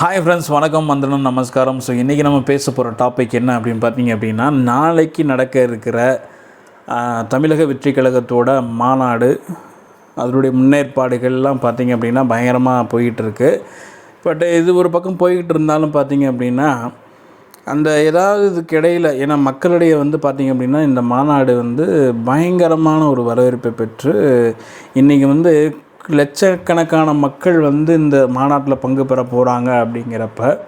Hi friends வணக்கம் வந்தனம் நமஸ்காரம். ஸோ இன்றைக்கி நம்ம பேச போகிற டாபிக் என்ன அப்படின்னு பார்த்தீங்க அப்படின்னா நாளைக்கு நடக்க இருக்கிற தமிழக வெற்றி கழகத்தோட மாநாடு அதனுடைய முன்னேற்பாடுகள்லாம் பார்த்தீங்க அப்படின்னா பயங்கரமாக போயிட்டுருக்கு. பட் இது ஒரு பக்கம் போய்கிட்டு இருந்தாலும் பார்த்தீங்க அப்படின்னா அந்த ஏதாவது இதுக்கு இடையில் ஏன்னா மக்களிடையே வந்து பார்த்திங்க அப்படின்னா இந்த மாநாடு வந்து பயங்கரமான ஒரு வரவேற்பை பெற்று இன்றைக்கி வந்து லட்சக்கணக்கான மக்கள் வந்து இந்த மாநாட்டில் பங்கு பெற போகிறாங்க அப்படிங்கிறப்ப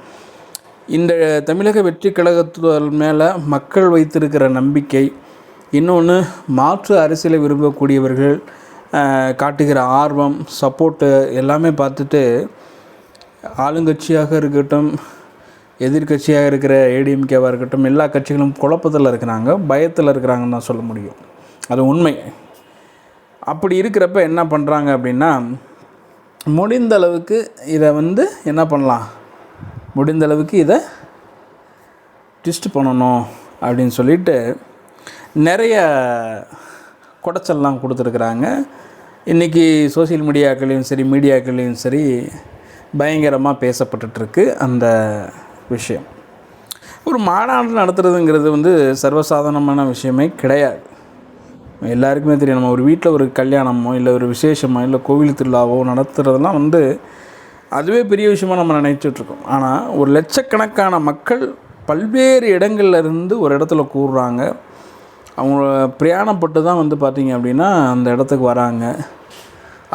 இந்த தமிழக வெற்றி கழகத்தால் மேலே மக்கள் வைத்திருக்கிற நம்பிக்கை இன்னொன்று மாற்று அரசியலை விரும்பக்கூடியவர்கள் காட்டுகிற ஆர்வம் சப்போர்ட்டு எல்லாமே பார்த்துட்டு ஆளுங்கட்சியாக இருக்கட்டும் எதிர்க்கட்சியாக இருக்கிற ஏடிஎம்கேவாக இருக்கட்டும் எல்லா கட்சிகளும் குழப்பத்தில் இருக்கிறாங்க பயத்தில் இருக்கிறாங்கன்னு தான் சொல்ல முடியும். அது உண்மை. அப்படி இருக்கிறப்ப என்ன பண்ணுறாங்க அப்படின்னா முடிந்த அளவுக்கு இதை வந்து என்ன பண்ணலாம்? முடிந்த அளவுக்கு இதை ட்விஸ்ட் பண்ணணும் அப்படின்னு சொல்லிட்டு நிறைய குடைச்சல்லாம் கொடுத்துருக்குறாங்க. இன்றைக்கி சோஷியல் மீடியாக்களையும் சரி மீடியாக்களையும் சரி பயங்கரமாக பேசப்பட்டுட்ருக்கு அந்த விஷயம். ஒரு மாநாடு நடத்துகிறதுங்கிறது வந்து சர்வசாதாரணமான விஷயமே கிடையாது. எல்லாருக்குமே தெரியும். நம்ம ஒரு வீட்டில் ஒரு கல்யாணமோ இல்லை ஒரு விசேஷமோ இல்லை கோவில் திருவிழாவோ நடத்துகிறதெல்லாம் வந்து அதுவே பெரிய விஷயமாக நம்ம நினைச்சிட்ருக்கோம். ஆனால் ஒரு லட்சக்கணக்கான மக்கள் பல்வேறு இடங்கள்லேருந்து ஒரு இடத்துல கூடுறாங்க. அவங்க பிரயாணப்பட்டு தான் வந்து பார்த்திங்க அப்படின்னா அந்த இடத்துக்கு வராங்க.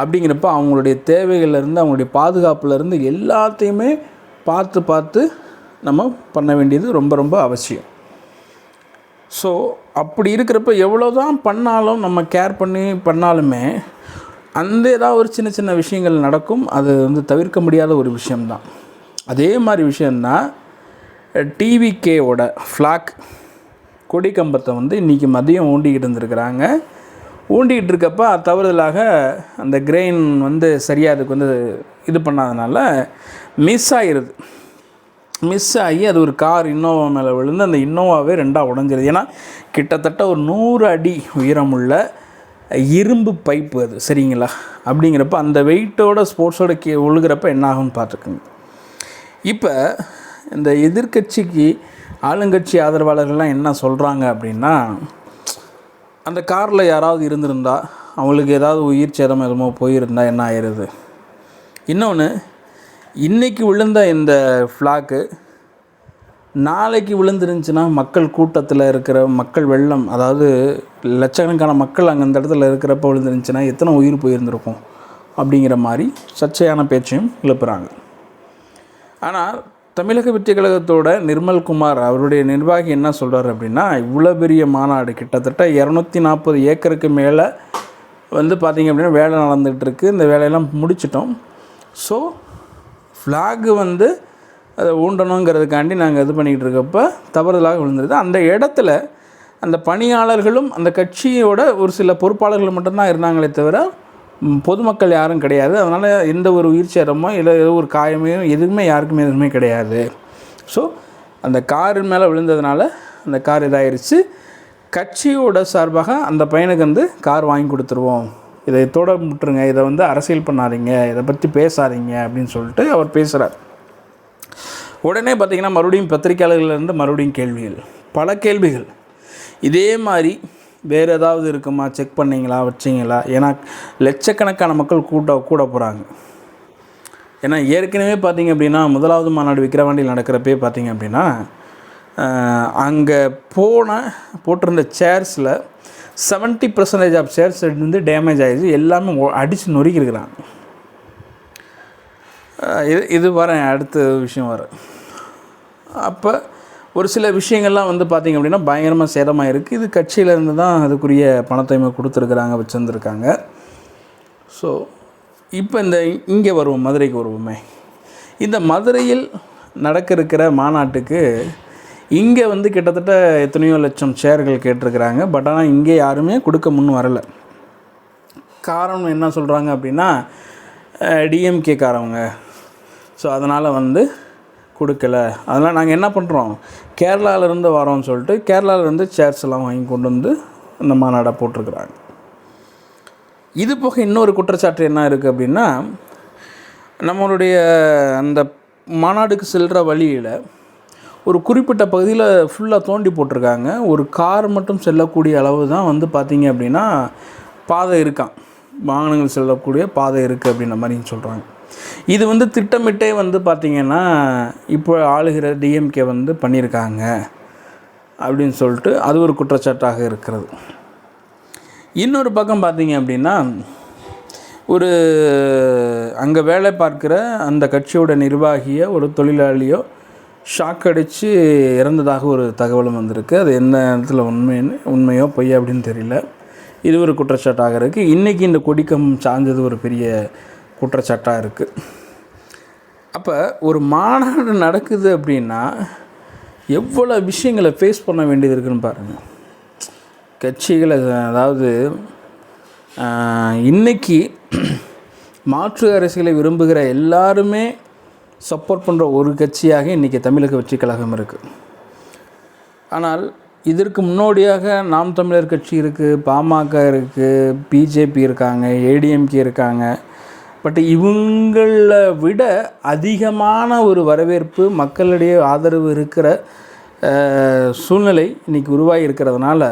அப்படிங்கிறப்ப அவங்களுடைய தேவைகள்லேருந்து அவங்களுடைய பாதுகாப்புலேருந்து எல்லாத்தையுமே பார்த்து பார்த்து நம்ம பண்ண வேண்டியது ரொம்ப ரொம்ப அவசியம். ஸோ அப்படி இருக்கிறப்ப எவ்வளோ தான் பண்ணாலும் நம்ம கேர் பண்ணி பண்ணாலுமே அந்த ஏதாவது ஒரு சின்ன சின்ன விஷயங்கள் நடக்கும். அது வந்து தவிர்க்க முடியாத ஒரு விஷயம்தான். அதே மாதிரி விஷயந்தான் டிவிகேவோட ஃப்ளாக் கொடி கம்பத்தை வந்து இன்றைக்கி மதியம் ஊண்டிக்கிட்டு இருந்திருக்கிறாங்க. ஊண்டிக்கிட்டு இருக்கப்ப தவறுதலாக அந்த கிரெயின் வந்து சரியாக அதுக்கு வந்து இது பண்ணாதனால மிஸ் ஆகிருது மிஸ் ஆகி அது ஒரு கார் இன்னோவா மேலே விழுந்து அந்த இன்னோவாவே ரெண்டாக உடஞ்சிருது. ஏன்னா கிட்டத்தட்ட ஒரு நூறு அடி உயரமுள்ள இரும்பு பைப்பு அது சரிங்களா? அப்படிங்கிறப்ப அந்த வெயிட்டோட ஸ்போர்ட்ஸோட கீ விழுகிறப்ப என்ன ஆகும்னு பார்த்துக்குங்க. இப்போ இந்த எதிர்க்கட்சிக்கு ஆளுங்கட்சி ஆதரவாளர்கள்லாம் என்ன சொல்கிறாங்க அப்படின்னா அந்த காரில் யாராவது இருந்திருந்தா அவங்களுக்கு ஏதாவது உயிர் சேதம் எதுமோ போயிருந்தா என்ன ஆயிடுது இன்னொன்று இன்றைக்கி விழுந்த இந்த ஃப்ளாக்கு நாளைக்கு விழுந்துருந்துச்சுன்னா மக்கள் கூட்டத்தில் இருக்கிற மக்கள் வெள்ளம் அதாவது லட்சக்கணக்கான மக்கள் அங்கே அந்த இடத்துல இருக்கிறப்ப விழுந்துருந்துச்சுன்னா எத்தனை உயிர் போயிருந்திருக்கும் அப்படிங்கிற மாதிரி சர்ச்சையான பேச்சையும் எழுப்புகிறாங்க ஆனால் தமிழக வெற்றி கழகத்தோட நிர்மல் குமார் அவருடைய நிர்வாகி என்ன சொல்கிறார் அப்படின்னா இவ்வளோ பெரிய மாநாடு கிட்டத்தட்ட இரநூத்தி நாற்பது ஏக்கருக்கு மேலே வந்து பார்த்திங்க அப்படின்னா வேலை நடந்துகிட்ருக்கு இந்த வேலையெல்லாம் முடிச்சிட்டோம். ஸோ ஃப்ளாகு வந்து அதை ஊண்டணுங்கிறதுக்காண்டி நாங்கள் இது பண்ணிக்கிட்டு இருக்கப்போ தவறுதலாக விழுந்துருது. அந்த இடத்துல அந்த பணியாளர்களும் அந்த கட்சியோட ஒரு சில பொறுப்பாளர்கள் மட்டும்தான் இருந்தாங்களே தவிர பொதுமக்கள் யாரும் கிடையாது. அதனால் எந்த ஒரு உயிர் சேதமோ இல்லை ஏதோ ஒரு காயமோ எதுவுமே யாருக்குமே எதுவுமே கிடையாது. ஸோ அந்த காரு மேலே விழுந்ததுனால அந்த கார் இதாயிருச்சு. கட்சியோட சார்பாக அந்த பையனுக்கு வந்து கார் வாங்கி கொடுத்துருவோம். இதை தொட விட்டுருங்க இதை வந்து அரசியல் பண்ணாதீங்க இதை பற்றி பேசாதீங்க அப்படின்னு சொல்லிட்டு அவர் பேசுகிறார் உடனே பார்த்தீங்கன்னா மறுபடியும் பத்திரிக்கையாளர்கள்லேருந்து மறுபடியும் கேள்விகள். பல கேள்விகள். இதே மாதிரி வேறு ஏதாவது இருக்குமா? செக் பண்ணீங்களா? வச்சிங்களா? ஏன்னா லட்சக்கணக்கான மக்கள் கூட்ட கூட போகிறாங்க ஏன்னா ஏற்கனவே பார்த்தீங்க அப்படின்னா முதலாவது மாநாடு விக்கிரவாண்டியில் நடக்கிறப்பே பார்த்தீங்க அப்படின்னா அங்கே போன போட்டிருந்த சேர்ஸில் 70% பர்சன்டேஜ் ஆஃப் ஷேர்ஸ் வந்து டேமேஜ் ஆகிடுச்சு எல்லாமே அடித்து நொறுக்கியிருக்கிறாங்க இது இது வரேன் அடுத்த விஷயம் வரேன் அப்போ ஒரு சில விஷயங்கள்லாம் வந்து பார்த்திங்க அப்படின்னா பயங்கரமாக சேதமாக இருக்குது இது கட்சியிலேருந்து தான் அதுக்குரிய பணத்தை கொடுத்துருக்குறாங்க வச்சுருந்துருக்காங்க. ஸோ இப்போ இந்த இங்கே வருவோம் மதுரைக்கு வருவோமே. இந்த மதுரையில் நடக்க இருக்கிற மாநாட்டுக்கு இங்கே வந்து கிட்டத்தட்ட எத்தனையோ லட்சம் ஷேர்கள் கேட்டிருக்கிறாங்க. பட் ஆனால் இங்கே யாருமே கொடுக்க முன் வரலை. காரணம் என்ன சொல்கிறாங்க அப்படின்னா டிஎம்கேக்காரவங்க ஸோ அதனால் வந்து கொடுக்கல. அதனால் நாங்கள் என்ன பண்ணுறோம் கேரளாவிலேருந்து வரோம்னு சொல்லிட்டு கேரளாவிலேருந்து சேர்ஸ் எல்லாம் வாங்கி கொண்டு வந்து இந்த மாநாடை போட்டிருக்கிறாங்க. இது போக இன்னொரு குற்றச்சாட்டு என்ன இருக்குது அப்படின்னா நம்மளுடைய அந்த மாநாடுக்கு செல்கிற வழியில் ஒரு குறிப்பிட்ட பகுதியில் ஃபுல்லாக தோண்டி போட்டிருக்காங்க. ஒரு கார் மட்டும் செல்லக்கூடிய அளவு தான் வந்து பார்த்திங்க அப்படின்னா பாதை இருக்கான் வாகனங்கள் செல்லக்கூடிய பாதை இருக்குது அப்படின்ற மாதிரி சொல்கிறாங்க இது வந்து திட்டமிட்டே வந்து பார்த்திங்கன்னா இப்போ ஆளுகிற டிஎம்கே வந்து பண்ணியிருக்காங்க அப்படின்னு சொல்லிட்டு அது ஒரு குற்றச்சாட்டாக இருக்கிறது. இன்னொரு பக்கம் பார்த்திங்க அப்படின்னா ஒரு அங்கே வேலை பார்க்குற அந்த கட்சியோட நிர்வாகியோ ஒரு தொழிலாளியோ ஷாக் அடித்து இறந்ததாக ஒரு தகவலும் வந்திருக்கு. அது என்ன இடத்துல உண்மைன்னு உண்மையோ பொய்யா அப்படின்னு தெரியல. இது ஒரு குற்றச்சாட்டாக இருக்குது இன்றைக்கி இந்த கொடிக்கம் சார்ந்தது ஒரு பெரிய குற்றச்சாட்டாக இருக்குது அப்போ ஒரு மாநாடு நடக்குது அப்படின்னா எவ்வளோ விஷயங்களை ஃபேஸ் பண்ண வேண்டியது இருக்குன்னு பாருங்கள் கட்சிகளை அதாவது இன்றைக்கி மாற்று அரசியலை விரும்புகிற எல்லாருமே சப்போர்ட் பண்ணுற ஒரு கட்சியாக இன்றைக்கி தமிழக வெற்றி கழகம் இருக்குது ஆனால் இதற்கு முன்னோடியாக நாம் தமிழர் கட்சி இருக்குது பாமக இருக்குது பிஜேபி இருக்காங்க ஏடிஎம்கே இருக்காங்க. பட் இவங்களை விட அதிகமான ஒரு வரவேற்பு மக்களிடையே ஆதரவு இருக்கிற சூழ்நிலை இன்றைக்கி உருவாகி இருக்கிறதுனால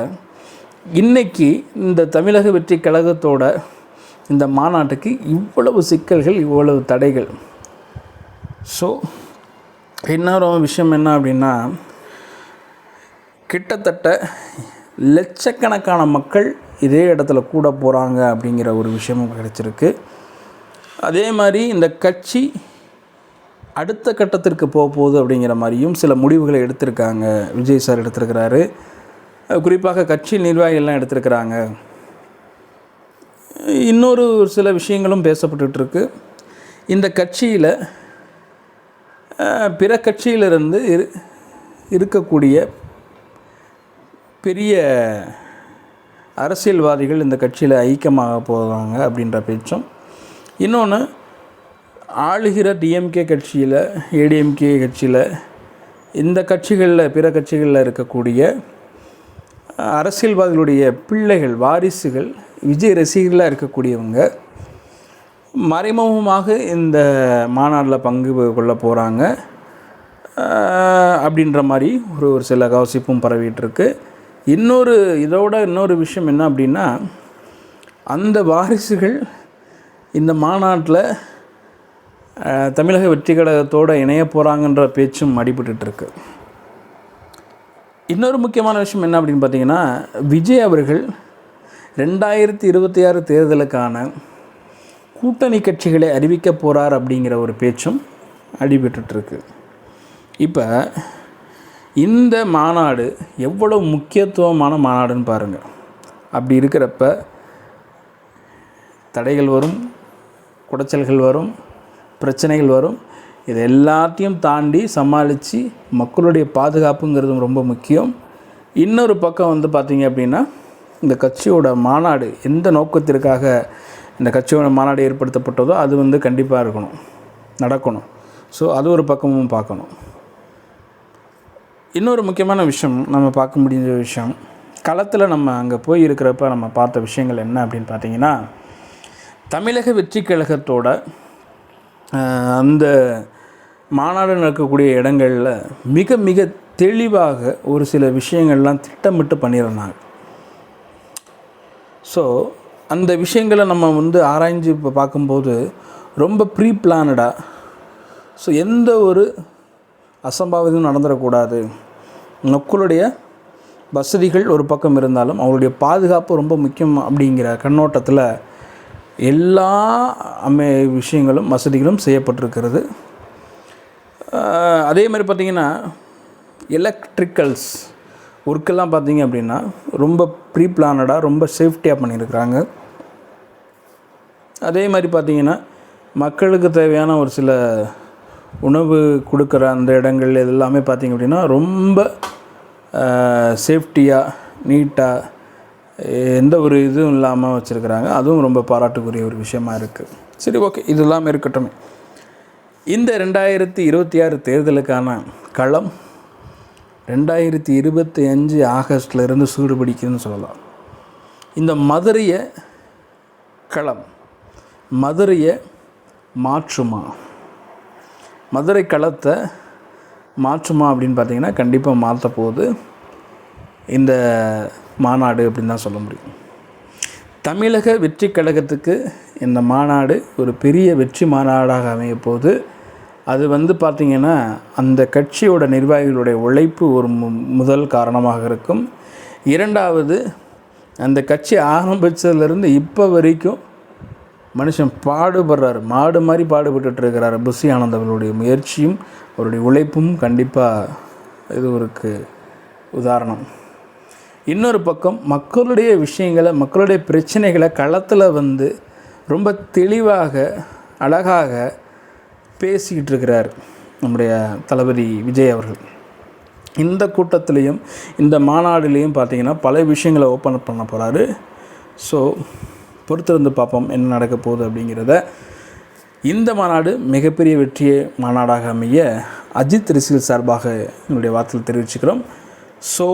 இன்றைக்கி இந்த தமிழக வெற்றி கழகத்தோட இந்த மாநாட்டுக்கு இவ்வளவு சிக்கல்கள் இவ்வளவு தடைகள். ஸோ இன்னொரு விஷயம் என்ன அப்படின்னா கிட்டத்தட்ட லட்சக்கணக்கான மக்கள் இதே இடத்துல கூட போகிறாங்க அப்படிங்கிற ஒரு விஷயமும் கிடச்சிருக்கு. அதே மாதிரி இந்த கட்சி அடுத்த கட்டத்திற்கு போக போகுது அப்படிங்கிற மாதிரியும் சில முடிவுகளை எடுத்திருக்காங்க. விஜய் சார் எடுத்திருக்கிறாரு. குறிப்பாக கட்சி நிர்வாகிகள்லாம் எடுத்திருக்கிறாங்க. இன்னொரு சில விஷயங்களும் பேசப்பட்டுருக்கு இந்த கட்சியில் பிற கட்சியிலிருந்து இரு இருக்கக்கூடிய பெரிய அரசியல்வாதிகள் இந்த கட்சியில் ஐக்கியமாக போகிறாங்க அப்படின்ற பேச்சும். இன்னொன்று ஆளுகிற டிஎம்கே கட்சியில் ஏடிஎம்கே கட்சியில் இந்த கட்சிகளில் பிற கட்சிகளில் இருக்கக்கூடிய அரசியல்வாதிகளுடைய பிள்ளைகள் வாரிசுகள் விஜய் ரசிகர்களாக இருக்கக்கூடியவங்க மறைமுகமாக இந்த மாநாட்டில் பங்கு கொள்ள போகிறாங்க அப்படின்ற மாதிரி ஒரு ஒரு சில கவசிப்பும் பரவிட்டுருக்கு. இன்னொரு இதோட இன்னொரு விஷயம் என்ன அப்படின்னா அந்த வாரிசுகள் இந்த மாநாட்டில் தமிழக வெற்றி கழகத்தோடு இணைய போகிறாங்கன்ற பேச்சும் அடிபட்டுருக்கு இன்னொரு முக்கியமான விஷயம் என்ன அப்படின்னு பார்த்தீங்கன்னா விஜய் அவர்கள் ரெண்டாயிரத்தி இருபத்தி ஆறு தேர்தலுக்கான கூட்டணி கட்சிகளை அறிவிக்க போகிறார் அப்படிங்கிற ஒரு பேச்சும் அடிபட்டுருக்கு இப்போ இந்த மாநாடு எவ்வளோ முக்கியத்துவமான மாநாடுன்னு பாருங்கள் அப்படி இருக்கிறப்ப தடைகள் வரும் குடைச்சல்கள் வரும் பிரச்சனைகள் வரும். இது எல்லாத்தையும் தாண்டி சமாளித்து மக்களுடைய பாதுகாப்புங்கிறதும் ரொம்ப முக்கியம். இன்னொரு பக்கம் வந்து பார்த்திங்க அப்படின்னா இந்த கட்சியோட மாநாடு எந்த நோக்கத்திற்காக இந்த கட்சியோட மாநாடு ஏற்படுத்தப்பட்டதோ அது வந்து கண்டிப்பாக இருக்கணும். நடக்கணும். ஸோ அது ஒரு பக்கமும் பார்க்கணும். இன்னொரு முக்கியமான விஷயம் நம்ம பார்க்க முடிஞ்ச விஷயம் களத்தில் நம்ம அங்கே போய் இருக்கிறப்ப நம்ம பார்த்த விஷயங்கள் என்ன அப்படின்னு பார்த்தீங்கன்னா தமிழக வெற்றி கழகத்தோட அந்த மாநாடு நடக்கக்கூடிய இடங்களில் மிக மிக தெளிவாக ஒரு சில விஷயங்கள்லாம் திட்டமிட்டு பண்ணியிருந்தாங்க. ஸோ அந்த விஷயங்களை நம்ம வந்து ஆராய்ஞ்சு இப்போ பார்க்கும்போது ரொம்ப ப்ரீ பிளானடாக ஸோ எந்த ஒரு அசம்பாவிதம் நடந்துடக்கூடாது. மக்களுடைய வசதிகள் ஒரு பக்கம் இருந்தாலும் அவருடைய பாதுகாப்பு ரொம்ப முக்கியம் அப்படிங்கிற கண்ணோட்டத்தில் எல்லா அமை விஷயங்களும் வசதிகளும் செய்யப்பட்டிருக்கிறது. அதே மாதிரி பார்த்திங்கன்னா எலக்ட்ரிக்கல்ஸ் ஒர்க்கெல்லாம் பார்த்திங்க அப்படின்னா ரொம்ப ப்ரீ பிளானடாக ரொம்ப சேஃப்டியாக பண்ணியிருக்கிறாங்க. அதே மாதிரி பார்த்திங்கன்னா மக்களுக்கு தேவையான ஒரு சில உணவு கொடுக்குற அந்த இடங்கள் இது எல்லாமே பார்த்திங்க அப்படின்னா ரொம்ப சேஃப்டியாக நீட்டாக எந்த ஒரு இதுவும் இல்லாமல் வச்சுருக்கிறாங்க. அதுவும் ரொம்ப பாராட்டுக்குரிய ஒரு விஷயமா இருக்குது சரி ஓகே. இது இல்லாமல் இருக்கட்டும். இந்த ரெண்டாயிரத்தி இருபத்தி ஆறு தேர்தலுக்கான களம் ரெண்டாயிரத்தி இருபத்தி அஞ்சு ஆகஸ்ட்லேருந்து சூடுபிடிக்குதுன்னு சொல்லலாம். இந்த மதுரையை களம் மதுரையை மாற்றுமா? மதுரை களத்தை மாற்றுமா அப்படின்னு பார்த்தீங்கன்னா கண்டிப்பாக மாற்ற போது இந்த மாநாடு அப்படின்னு தான் சொல்ல முடியும். தமிழக வெற்றி கழகத்துக்கு இந்த மாநாடு ஒரு பெரிய வெற்றி மாநாடாக அமைய போது அது வந்து பார்த்திங்கன்னா அந்த கட்சியோட நிர்வாகிகளுடைய உழைப்பு ஒரு மு முதல் காரணமாக இருக்கும். இரண்டாவது அந்த கட்சி ஆரம்பித்ததுலேருந்து இப்போ வரைக்கும் மனுஷன் பாடுபடுறாரு. மாடு மாதிரி பாடுபட்டுட்டு இருக்கிறாரு புஷி ஆனந்த் முயற்சியும் அவருடைய உழைப்பும் கண்டிப்பாக இது ஒருக்கு உதாரணம். இன்னொரு பக்கம் மக்களுடைய விஷயங்களை மக்களுடைய பிரச்சனைகளை களத்தில் வந்து ரொம்ப தெளிவாக அழகாக பேசிக்கிட்டு இருக்கிறார் நம்முடைய தளபதி விஜய் அவர்கள். இந்த கூட்டத்திலையும் இந்த மாநாடுலேயும் பார்த்தீங்கன்னா பல விஷயங்களை ஓப்பன் பண்ண போகிறாரு ஸோ பொறுத்திருந்து பார்ப்போம் என்ன நடக்க போகுது அப்படிங்கிறத. இந்த மாநாடு மிகப்பெரிய வெற்றியை மாநாடாக அமைய அஜித் ரிசில் சார்பாக என்னுடைய வார்த்தையில் தெரிவிச்சுக்கிறோம். ஸோ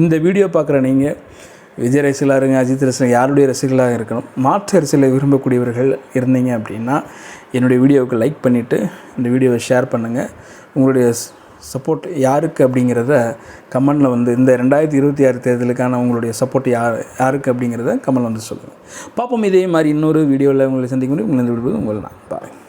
இந்த வீடியோ பார்க்குற நீங்கள் விஜய் ரசிகளாக இருங்க அஜித் ரசிகர் யாருடைய ரசிகர்களாக இருக்கணும் மாற்று அரசியலை விரும்பக்கூடியவர்கள் இருந்தீங்க அப்படின்னா என்னுடைய வீடியோவுக்கு லைக் பண்ணிவிட்டு இந்த வீடியோவை ஷேர் பண்ணுங்கள் உங்களுடைய சப்போர்ட் யாருக்கு அப்படிங்கிறத கமெண்டில் வந்து இந்த ரெண்டாயிரத்தி இருபத்தி ஆறு தேர்தலுக்கான உங்களுடைய சப்போர்ட் யார் யாருக்கு அப்படிங்கிறத கமெண்ட் வந்து சொல்லுங்கள் பார்ப்போம் இதே மாதிரி இன்னொரு வீடியோவில் உங்களை சந்திக்கும் முடியும் உங்களை விடுவது உங்களை நான். பாருங்கள்